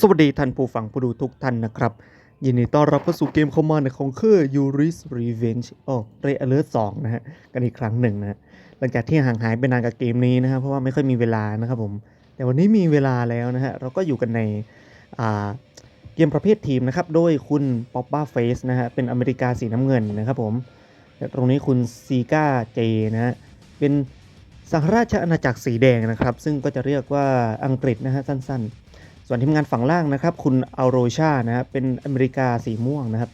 สวัสดีท่านผู้ฟังผู้ดูทุกท่านนะครับ ยินดีต้อนรับเข้าสู่เกมคอมมานด์ของเคอร์ Yuri's Revenge โอ้เรอเลิร์สองนะฮะกันอีกครั้งหนึ่งนะหลังจากที่ห่างหายไปนานกับเกมนี้นะครับเพราะว่าไม่ค่อยมีเวลานะครับผม แต่วันนี้มีเวลาแล้วนะฮะเราก็อยู่กันในอ่าเกมประเภททีมนะครับ โดยคุณป๊อปป้าเฟสนะฮะเป็นอเมริกาสีน้ำเงินนะครับผมและตรงนี้คุณซีก้าเจนะฮะเป็นสหราชอาณาจักรสีแดงนะครับ ซึ่งก็จะเรียกว่าอังกฤษนะฮะสั้นๆ ส่วนทีมงานฝั่งล่างนะครับ คุณอัลโรชานะครับเป็นอเมริกาสีม่วงนะครับ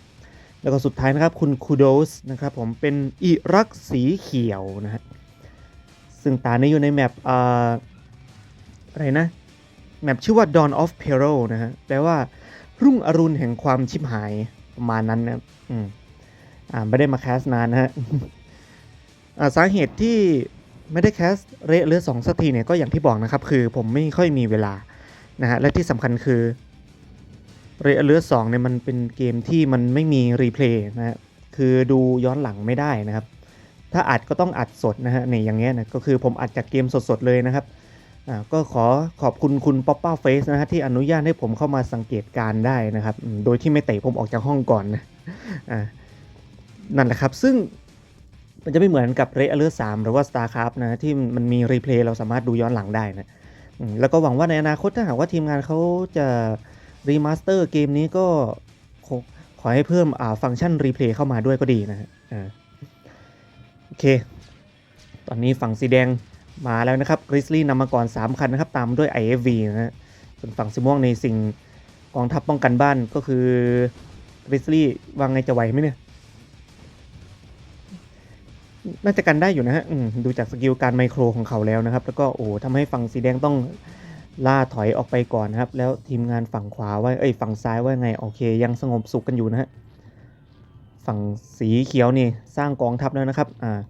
แล้วก็สุดท้ายนะครับคุณคูโดสนะครับผมเป็นอิรักสีเขียวนะฮะซึ่งตานี้อยู่ในแมปอะไรนะ แมปชื่อว่า Dawn of Peril นะฮะแปลว่ารุ่งอรุณแห่งความชิบหายประมาณนั้นนะอืมอ่าไม่ได้มาแคสนานนะฮะอ่าสาเหตุที่ไม่ได้แคสเระเรือสองสักทีเนี่ยก็อย่างที่บอกนะครับ คือผมไม่ค่อยมีเวลา นะฮะ และที่สำคัญคือเรเลือสองเนี่ยมันเป็นเกมที่มันไม่มีรีเพลย์นะฮะ คือดูย้อนหลังไม่ได้นะครับ ถ้าอัดก็ต้องอัดสดนะฮะเนี่ยอย่างเงี้ยนะก็คือผมอัดจากเกมสดๆเลยนะครับอ่าก็ขอขอบคุณคุณป๊อปป้าเฟสนะฮะที่อนุญาตให้ผมเข้ามาสังเกตการได้นะครับ โดยที่ไม่เตะผมออกจากห้องก่อนนะอ่านั่นแหละครับซึ่งมันจะไม่เหมือนกับเรอเลือสามหรือว่า StarCraft นะที่มันมีรีเพลย์เราสามารถดูย้อนหลังได้นะ แล้วก็หวังว่าในอนาคตถ้าหากว่าทีมงานเขาจะรีมาสเตอร์เกมนี้ก็ขอขอให้เพิ่มฟังก์ชันรีเพลย์เข้ามาด้วยก็ดีนะฮะโอเค ตอนนี้ฝั่งสีแดงมาแล้วนะครับกริซลี่นำมาก่อน 3 คันนะครับ ตามด้วย IFV นะฮะส่วนฝั่งสีม่วงในสิ่งกองทัพป้องกันบ้านก็คือกริซลี่วางไงจะไหวไหมเนี่ย น่าจะกันได้อยู่นะฮะดูจากสกิลการไมโครของเขาแล้วนะครับ แล้วก็โอ้ทำให้ฝั่งสีแดงต้องล่าถอยออกไปก่อนนะครับ แล้วทีมงานฝั่งขวาว่าเอ้ยฝั่งซ้ายว่าไงโอเค ยังสงบสุขกันอยู่นะฮะฝั่งสีเขียวนี่สร้างกองทัพแล้วนะครับอ่า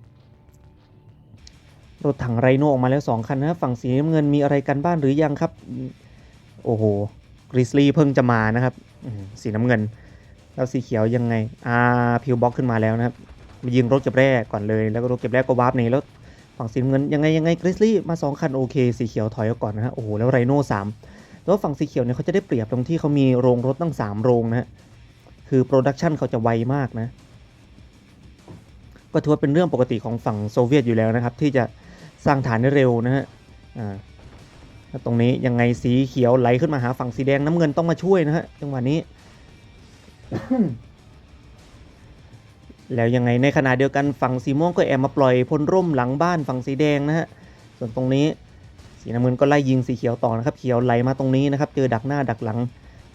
รถถังไรโนออกมาแล้ว 2 คันนะฝั่งสีน้ำเงินมีอะไรกันบ้านหรือยังครับ โอ้โหกริซลี่เพิ่งจะมานะครับสีน้ำเงิน แล้วสีเขียวยังไงอ่าพิวบ็อกขึ้นมาแล้วนะครับ ยิงรถเก็บแร่ก่อนเลย แล้วก็รถเก็บแร่ก็วาร์ปนี่แล้วฝั่งสีเงินยังไงยังไงกริซลี่มา 2 คันโอเค สีเขียวถอยออกก่อนนะฮะโอ้โหแล้วไรโน่สามแต่ว่าฝั่งสีเขียวเนี่ยเขาจะได้เปรียบตรงที่เขามีโรงรถตั้ง 3 โรงนะฮะคือโปรดักชันเขาจะไวมากนะก็ถือว่าเป็นเรื่องปกติของฝั่งโซเวียตอยู่แล้วนะครับ ที่จะสร้างฐานได้เร็วนะฮะอ่าตรงนี้ยังไงสีเขียวไหลขึ้นมาหาฝั่งสีแดงน้ำเงินต้องมาช่วยนะฮะจังหวะนี้ แล้วยังไงในขณะเดียวกันฝั่งสีม่วงก็แอบมาปล่อยพลร่มหลังบ้านฝั่งสีแดงนะฮะส่วนตรงนี้สีน้ำเงินก็ไล่ยิงสีเขียวต่อนะครับเขียวไหลมาตรงนี้นะครับเจอดักหน้าดักหลัง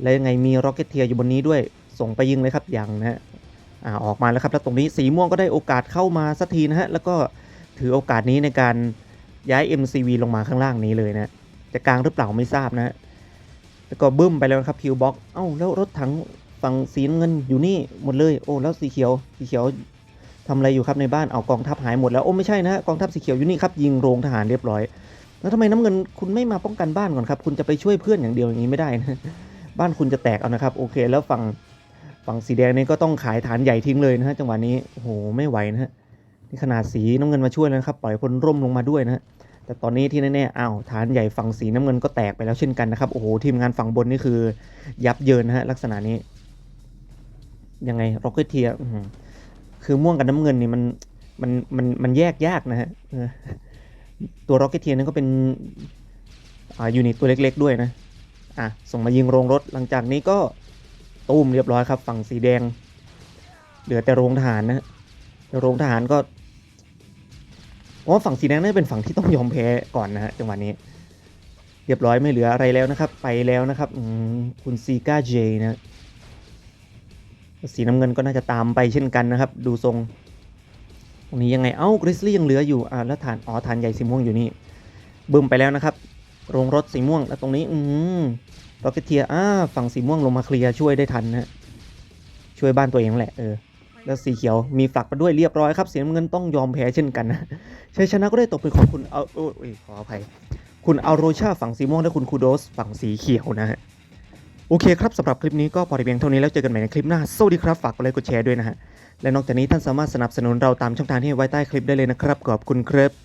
แล้วยังไงมีร็อกเก็ตเทียอยู่บนนี้ด้วยส่งไปยิงเลยครับยังนะฮะอ่าออกมาแล้วครับแล้วตรงนี้สีม่วงก็ได้โอกาสเข้ามาสักทีนะฮะแล้วก็ถือโอกาสนี้ในการย้าย MCV ลงมาข้างล่างนี้เลยนะจะกลางหรือเปล่าไม่ทราบนะฮะแล้วก็บึ้มไปแล้วครับคิวบ็อกเอ้าแล้วรถถัง ฝั่งสีน้ำเงินอยู่นี่หมดเลย โอ้แล้วสีเขียวสีเขียวทำอะไรอยู่ครับในบ้านเอากองทัพหายหมดแล้วโอ้ไม่ใช่นะกองทัพสีเขียวอยู่นี่ครับยิงโรงทหารเรียบร้อย แล้วทำไมน้ำเงินคุณไม่มาป้องกันบ้านก่อนครับ คุณจะไปช่วยเพื่อนอย่างเดียวอย่างนี้ไม่ได้นะบ้านคุณจะแตกเอานะครับ โอเค แล้วฝั่งฝั่งสีแดงนี่ก็ต้องขายฐานใหญ่ทิ้งเลยนะฮะจังหวะนี้โอ้โหไม่ไหวนะฮะนี่ขนาดสีน้ำเงินมาช่วยแล้วครับปล่อยพลร่มลงมาด้วยนะฮะแต่ตอนนี้ที่แน่ๆอ้าวฐานใหญ่ฝั่งสีน้ำเงินก็แตกไปแล้วเช่นกันนะครับโอ้โหทีมงานฝั่งบนนี่คือ ยับเยินนะฮะลักษณะนี้ ยังไงร็อกเก็ตเทียคือม่วงกับน้ำเงินนี่มันมันมันมันแยกยากนะฮะตัวร็อกเก็ตเทียนั้นก็เป็นอ่ายูนิตตัวเล็ก ๆ ด้วยนะอะส่งมายิงโรงรถหลังจากนี้ก็ตูมเรียบร้อยครับ ฝั่งสีแดง เหลือแต่โรงทหารนะฮะแต่โรงทหารก็ว่าฝั่งสีแดงน่าจะเป็นฝั่งที่ต้องยอมแพ้ก่อนนะฮะจังหวะนี้ เรียบร้อยไม่เหลืออะไรแล้วนะครับ ไปแล้วนะครับคุณซีก้าเจนะ สีน้ำเงินก็น่าจะตามไปเช่นกันนะครับ ดูทรง ตรงนี้ยังไง เอ้ากริซลี่ยังเหลืออยู่ อ่า แล้วฐาน อ๋อ ฐานใหญ่สีม่วงอยู่นี่ บึมไปแล้วนะครับ โรงรถสีม่วง แล้วตรงนี้ อืมร็อกเก็ตเทียอ่า ฝั่งสีม่วงลงมาเคลียร์ช่วยได้ทันนะช่วยบ้านตัวเองแหละ เออ แล้วสีเขียว มีฝักมาด้วยเรียบร้อยครับ สีน้ำเงินต้องยอมแพ้เช่นกันนะชัยชนะก็ได้ตกเป็นของคุณ เอาโอ้ยขออภัย คุณอัลโรชาฝั่งสีม่วงและคุณคูโดสฝั่งสีเขียวนะฮะ โอเคครับสำหรับคลิปนี้ก็พอเพียงเท่านี้แล้วเจอกันใหม่ในคลิปหน้าสวัสดีครับฝากกดไลค์กดแชร์ด้วยนะฮะและนอกจากนี้ท่านสามารถสนับสนุนเราตามช่องทางที่ไว้ใต้คลิปได้เลยนะครับขอบคุณครับ